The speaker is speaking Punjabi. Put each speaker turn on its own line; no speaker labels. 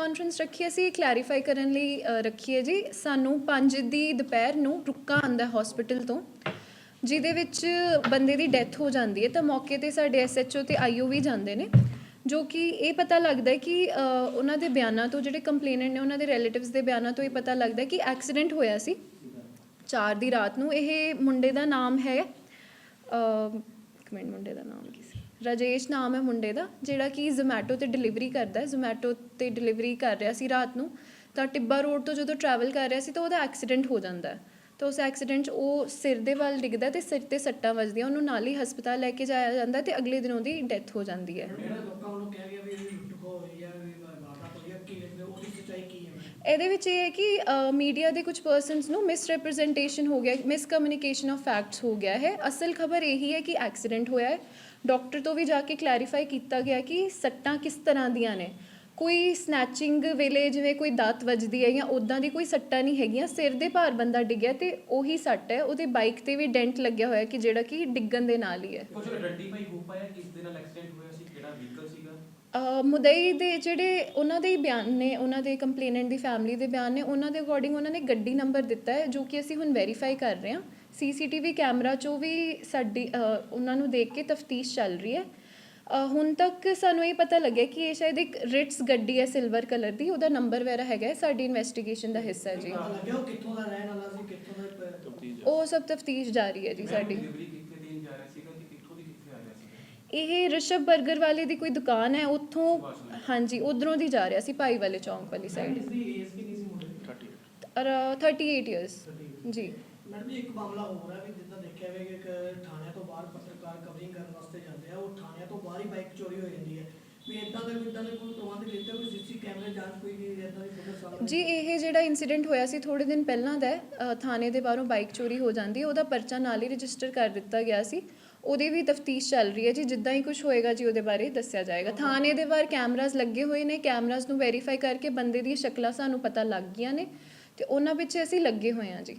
ਕਾਨਫਰੰਸ ਰੱਖੀ ਅਸੀਂ ਕਲੈਰੀਫਾਈ ਕਰਨ ਲਈ ਰੱਖੀ ਹੈ ਜੀ। ਸਾਨੂੰ 5 ਦੀ ਦੁਪਹਿਰ ਨੂੰ ਰੁੱਕਾ ਆਂਦਾ ਹਸਪੀਟਲ ਤੋਂ, ਜਿਹਦੇ ਵਿੱਚ ਬੰਦੇ ਦੀ ਡੈਥ ਹੋ ਜਾਂਦੀ ਹੈ। ਤਾਂ ਮੌਕੇ ਤੇ ਸਾਡੇ ਐਸਐਚਓ ਤੇ ਆਈਓ ਵੀ ਜਾਂਦੇ ਨੇ, ਜੋ ਕਿ ਇਹ ਪਤਾ ਲੱਗਦਾ ਹੈ ਕਿ ਉਹਨਾਂ ਦੇ ਬਿਆਨਾਂ ਤੋਂ ਜਿਹੜੇ ਕੰਪਲੇਨੈਂਟ ਨੇ, ਉਹਨਾਂ ਦੇ ਰਿਲੇਟਿਵਸ ਦੇ ਬਿਆਨਾਂ ਤੋਂ ਇਹ ਪਤਾ ਲੱਗਦਾ ਕਿ ਐਕਸੀਡੈਂਟ ਹੋਇਆ ਸੀ। 4 ਦੀ ਰਾਤ ਨੂੰ, ਇਹ ਮੁੰਡੇ ਦਾ ਨਾਮ ਹੈ ਇੱਕ ਮਿੰਟ, ਮੁੰਡੇ ਦਾ ਨਾਮ ਕੀ ਸੀ? ਰਾਜੇਸ਼ ਨਾਮ ਹੈ ਮੁੰਡੇ ਦਾ, ਜਿਹੜਾ ਕਿ ਜ਼ੋਮੈਟੋ ਤੇ ਡਿਲੀਵਰੀ ਕਰਦਾ ਹੈ। ਜ਼ੋਮੈਟੋ ਤੇ ਡਿਲੀਵਰੀ ਕਰ ਰਿਹਾ ਸੀ ਰਾਤ ਨੂੰ। ਤਾਂ ਟਿੱਬਾ ਰੋਡ ਤੋਂ ਜਦੋਂ ਟਰੈਵਲ ਕਰ ਰਿਹਾ ਸੀ, ਤਾਂ ਉਹਦਾ ਐਕਸੀਡੈਂਟ ਹੋ ਜਾਂਦਾ ਹੈ। ਤਾਂ ਉਸ ਐਕਸੀਡੈਂਟ 'ਚ ਉਹ ਸਿਰ ਦੇ ਵੱਲ ਡਿੱਗਦਾ ਤੇ ਸਿਰ ਤੇ ਸੱਟਾਂ ਵੱਜਦੀਆਂ। ਉਹਨੂੰ ਨਾਲ ਹੀ ਹਸਪਤਾਲ ਲੈ ਕੇ ਜਾਇਆ ਜਾਂਦਾ ਤੇ ਅਗਲੇ ਦਿਨ ਉਹਦੀ ਡੈਥ ਹੋ ਜਾਂਦੀ ਹੈ
ਜਿਹੜਾ ਲੋਕਾਂ ਵੱਲੋਂ ਕਿਹਾ ਗਿਆ ਵੀ ਇਹ ਲੁੱਟ ਖੋ ਹੋਈ ਆ ਵੀ ਵਾਰਦਾਤ ਹੋਈ ਆ ਕੀ ਲੱਗਦਾ ਸੱਚਾਈ ਕੀ ਹੈ?
ਇਹਦੇ ਵਿੱਚ ਇਹ ਹੈ ਕਿ ਮੀਡੀਆ ਦੇ ਕੁਝ ਪਰਸਨਸ ਨੂੰ ਮਿਸਰੈਪਰੈਜ਼ੈਂਟੇਸ਼ਨ ਹੋ ਗਿਆ ਮਿਸਕਮਿਊਨੀਕੇਸ਼ਨ ਆਫ ਫੈਕਟਸ ਹੋ ਗਿਆ ਹੈ। ਅਸਲ ਖਬਰ ਇਹੀ ਹੈ ਕਿ ਐਕਸੀਡੈਂਟ ਹੋਇਆ ਹੈ। ਡਾਕਟਰ ਤੋਂ ਵੀ ਜਾ ਕੇ ਕਲੈਰੀਫਾਈ ਕੀਤਾ ਗਿਆ ਕਿ ਸੱਟਾਂ ਕਿਸ ਤਰ੍ਹਾਂ ਦੀਆਂ ਨੇ। ਕੋਈ ਸਨੈਚਿੰਗ ਵੇਲੇ ਜਿਵੇਂ ਕੋਈ ਦਾਤ ਵੱਜਦੀ ਹੈ ਜਾਂ ਉਦਾਂ ਦੀ ਕੋਈ ਸੱਟਾਂ ਨਹੀਂ ਹੈਗੀਆਂ ਸਿਰ ਦੇ ਭਾਰ ਬੰਦਾ ਡਿੱਗਿਆ ਤੇ ਉਹੀ ਸੱਟ ਹੈ। ਉਹਦੇ ਬਾਈਕ ਤੇ ਵੀ ਡੈਂਟ ਲੱਗਿਆ ਹੋਇਆ ਕਿ ਜਿਹੜਾ ਕਿ ਡਿੱਗਣ ਦੇ ਨਾਲ ਹੀ ਹੈ।
ਕੁਝ ਆਇਡੈਂਟੀਫਾਈ ਹੋ ਪਾਇਆ ਕਿਸ ਦੇ ਨਾਲ ਐਕਸੀਡੈਂਟ ਹੋਇਆ ਸੀ ਕਿਹੜਾ ਵਹੀਕਲ ਸੀਗਾ?
ਮੁਦਈ ਦੇ ਜਿਹੜੇ ਉਹਨਾਂ ਦੇ ਹੀ ਬਿਆਨ ਨੇ ਉਹਨਾਂ ਦੇ ਕੰਪਲੇਨੈਂਟ ਦੀ ਫੈਮਿਲੀ ਦੇ ਬਿਆਨ ਨੇ ਉਹਨਾਂ ਦੇ ਅਕੋਰਡਿੰਗ ਉਹਨਾਂ ਨੇ ਗੱਡੀ ਨੰਬਰ ਦਿੱਤਾ ਹੈ ਜੋ ਕਿ ਅਸੀਂ ਹੁਣ ਵੈਰੀਫਾਈ ਕਰ ਰਹੇ ਹਾਂ। ਸੀਸੀਟੀਵੀ ਕੈਮਰਾ 'ਚੋਂ ਵੀ ਸਾਡੀ ਉਹਨਾਂ ਨੂੰ ਦੇਖ ਕੇ ਤਫਤੀਸ਼ ਚੱਲ ਰਹੀ ਹੈ। ਹੁਣ ਤੱਕ ਸਾਨੂੰ ਇਹ ਪਤਾ ਲੱਗਿਆ ਕਿ ਇਹ ਸ਼ਾਇਦ ਇੱਕ ਰਿਟਸ ਗੱਡੀ ਹੈ ਸਿਲਵਰ ਕਲਰ ਦੀ ਉਹਦਾ ਨੰਬਰ ਵਗੈਰਾ ਹੈਗਾ ਹੈ, ਸਾਡੀ ਇਨਵੈਸਟੀਗੇਸ਼ਨ ਦਾ ਹਿੱਸਾ ਹੈ ਜੀ।
ਲੱਗਿਆ ਉਹ ਕਿੱਥੋਂ ਦਾ ਰਹਿਣ ਵਾਲਾ ਸੀ ਕਿੱਥੋਂ ਦਾ ਪ-
ਉਹ ਸਭ ਤਫਤੀਸ਼ ਜਾਰੀ ਹੈ ਜੀ ਸਾਡੀ।
ਡਿਲੀਵਰੀ ਕਿੱਥੇ ਦੇਣ ਜਾ ਰਿਹਾ ਸੀਗਾ ਤੇ ਕਿੱਥੋਂ ਦੀ ਕਿੱਥੇ ਆ ਰਿਹਾ ਸੀਗਾ
ਇਹ ਰਿਸ਼ਭ 버ਗਰ ਵਾਲੇ ਦੀ ਕੋਈ ਦੁਕਾਨ ਹੈ ਉੱਥੋਂ। ਹਾਂਜੀ ਉਧਰੋਂ ਦੀ ਜਾ ਰਿਹਾ ਸੀ ਭਾਈ ਵਾਲੇ ਚੌਂਕ ਵਾਲੀ ਸਾਈਡ
ਇਸ ਦੀ ਏਜ ਕਿੰਨੀ ਸੀ ਮੁੰਡੇ ਦੀ?
ਔਰ 38 ਇਅਰਸ ਜੀ।
ਮੈਡਮ ਇੱਕ ਮਾਮਲਾ ਹੋਰ ਹੈ ਵੀ ਜਿੱਦਾਂ ਦੇਖਿਆ ਹੋਇਆ ਕਿ ਇੱਕ ਥਾਣਿਆਂ ਤੋਂ ਬਾਹਰ ਪੱਤਰਕਾਰ ਕਵਰਿੰਗ ਕਰਨ ਵਾਸਤੇ ਜਾਂਦੇ ਆ ਉਹ ਥਾਣਿਆਂ ਤੋਂ ਬਾਹਰ ਹੀ ਬਾਈਕ ਚੋਰੀ ਹੋ ਜਾਂਦੀ ਹੈ।
ਜੀ ਇਹ ਜਿਹੜਾ ਇਨਸੀਡੈਂਟ ਹੋਇਆ ਸੀ ਥੋੜੇ ਦਿਨ ਪਹਿਲਾਂ ਦਾ ਥਾਣੇ ਦੇ ਬਾਹਰੋਂ ਬਾਈਕ ਚੋਰੀ ਹੋ ਜਾਂਦੀ ਹੈ ਉਹਦਾ ਪਰਚਾ ਨਾਲ ਹੀ ਰਜਿਸਟਰ ਕਰ ਦਿੱਤਾ ਗਿਆ ਸੀ। ਉਹਦੀ ਵੀ ਤਫਤੀਸ਼ ਚੱਲ ਰਹੀ ਹੈ ਜੀ ਜਿੱਦਾਂ ਹੀ ਕੁਝ ਹੋਏਗਾ ਜੀ ਉਹਦੇ ਬਾਰੇ ਦੱਸਿਆ ਜਾਏਗਾ। ਥਾਣੇ ਦੇ ਬਾਹਰ ਕੈਮਰਾਜ਼ ਲੱਗੇ ਹੋਏ ਨੇ ਕੈਮਰਾਜ਼ ਨੂੰ ਵੈਰੀਫਾਈ ਕਰਕੇ ਬੰਦੇ ਦੀਆਂ ਸ਼ਕਲਾਂ ਸਾਨੂੰ ਪਤਾ ਲੱਗ ਗਈਆਂ ਨੇ ਤੇ ਉਹਨਾਂ ਪਿੱਛੇ ਅਸੀਂ ਲੱਗੇ ਹੋਏ ਹਾਂ ਜੀ।